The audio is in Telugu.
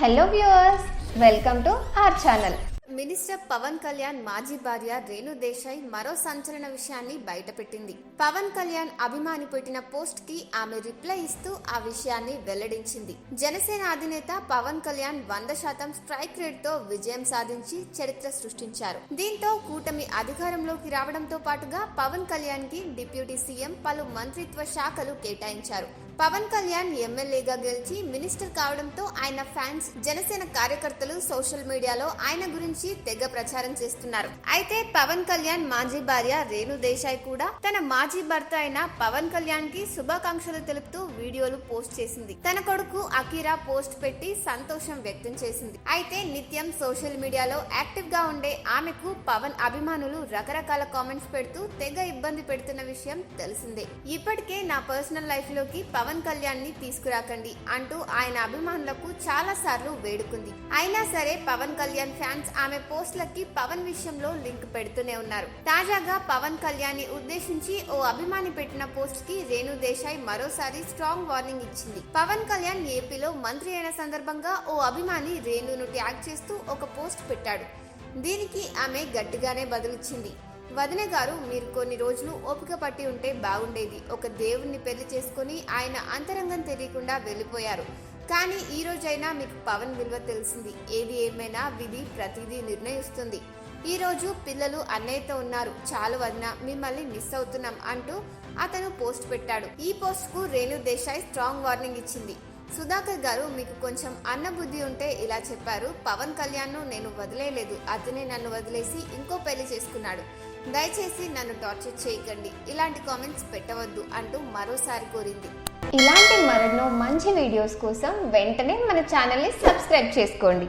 Hello viewers welcome to R channel minister Pawan Kalyan మాజీ భార్య రేణు దేశాయ్ మరో సంచలన విషయాన్ని బయటపెట్టింది. పవన్ కళ్యాణ్ అభిమాని పెట్టిన పోస్ట్కి ఆమె రిప్లై ఇస్తూ ఆ విషయాన్ని వెల్లడించింది. జనసేన అధినేత పవన్ కళ్యాణ్ వంద శాతం స్ట్రైక్ రేట్తో విజయం సాధించి చరిత్ర సృష్టించారు. దీంతో కూటమి అధికారంలోకి రావడంతో పాటుగా పవన్ కళ్యాణ్కి డిప్యూటీ సీఎం పలు మంత్రిత్వ శాఖలు కేటాయించారు. పవన్ కళ్యాణ్ ఎమ్మెల్యేగా గెలిచి మినిస్టర్ కావడంతో ఆయన ఫ్యాన్స్ జనసేన కార్యకర్తలు సోషల్ మీడియాలో ఆయన గురించి తెగ ప్రచారం చేస్తున్నారు. అయితే పవన్ కళ్యాణ్ మాజీ భార్య రేణు దేశాయ్ కూడా తన మాజీ భర్త అయిన పవన్ కళ్యాణ్కి శుభాకాంక్షలు తెలుపుతూ వీడియోలు పోస్ట్ చేసింది. తన కొడుకు అకీరా పోస్ట్ పెట్టి సంతోషం వ్యక్తం చేసింది. అయితే నిత్యం సోషల్ మీడియాలో యాక్టివ్గా ఉండే ఆమెకు పవన్ అభిమానులు రకరకాల కామెంట్స్ పెడుతూ తెగ ఇబ్బంది పెడుతున్న విషయం తెలిసిందే. ఇప్పటికే నా పర్సనల్ లైఫ్లోకి పవన్ కళ్యాణ్ని తీసుకురాకండి అంటూ ఆయన అభిమానులకు చాలా సార్లు వేడుకుంది. అయినా సరే పవన్ కళ్యాణ్ ఫ్యాన్స్ ఆమె పోస్ట్లకి పవన్ విషయంలో లింక్ పెడుతూనే ఉన్నారు. తాజాగా పవన్ కళ్యాణ్ని ఉద్దేశించి ఓ అభిమాని పెట్టిన పోస్ట్కి రేణు దేశాయ్ మరోసారి స్ట్రాంగ్ వార్నింగ్ ఇచ్చింది. పవన్ కళ్యాణ్ ఏపీలో మంత్రి అయిన సందర్భంగా ఓ అభిమాని రేణును ట్యాగ్ చేస్తూ ఒక పోస్ట్ పెట్టాడు. దీనికి ఆమె గట్టిగానే బదులిచ్చింది. వదిన గారు మీరు కొన్ని రోజులు ఓపిక పట్టి ఉంటే బాగుండేది. ఒక దేవుణ్ణి పెళ్ళి చేసుకుని ఆయన అంతరంగం తెలియకుండా వెళ్ళిపోయారు. కానీ ఈ రోజైనా మీకు పవన్ విలువ తెలిసింది. ఏది ఏమైనా విధి ప్రతిదీ నిర్ణయిస్తుంది. ఈ రోజు పిల్లలు అన్నయ్యతో ఉన్నారు. చాలు వదిన మిమ్మల్ని మిస్ అవుతున్నాం అంటూ అతను పోస్ట్ పెట్టాడు. ఈ పోస్ట్కు రేణు దేశాయ్ స్ట్రాంగ్ వార్నింగ్ ఇచ్చింది. సుధాకర్ గారు మీకు కొంచెం అన్న బుద్ధి ఉంటే ఇలా చెప్పారు. పవన్ కళ్యాణ్ను నేను వదిలేయలేదు అతనే నన్ను వదిలేసి ఇంకో పెళ్ళి చేసుకున్నాడు. దయచేసి నన్ను టార్చర్ చేయకండి. ఇలాంటి కామెంట్స్ పెట్టవద్దు అంటూ మరోసారి కోరింది. ఇలాంటి మరెన్నో మంచి వీడియోస్ కోసం వెంటనే మన ఛానల్ని సబ్స్క్రైబ్ చేసుకోండి.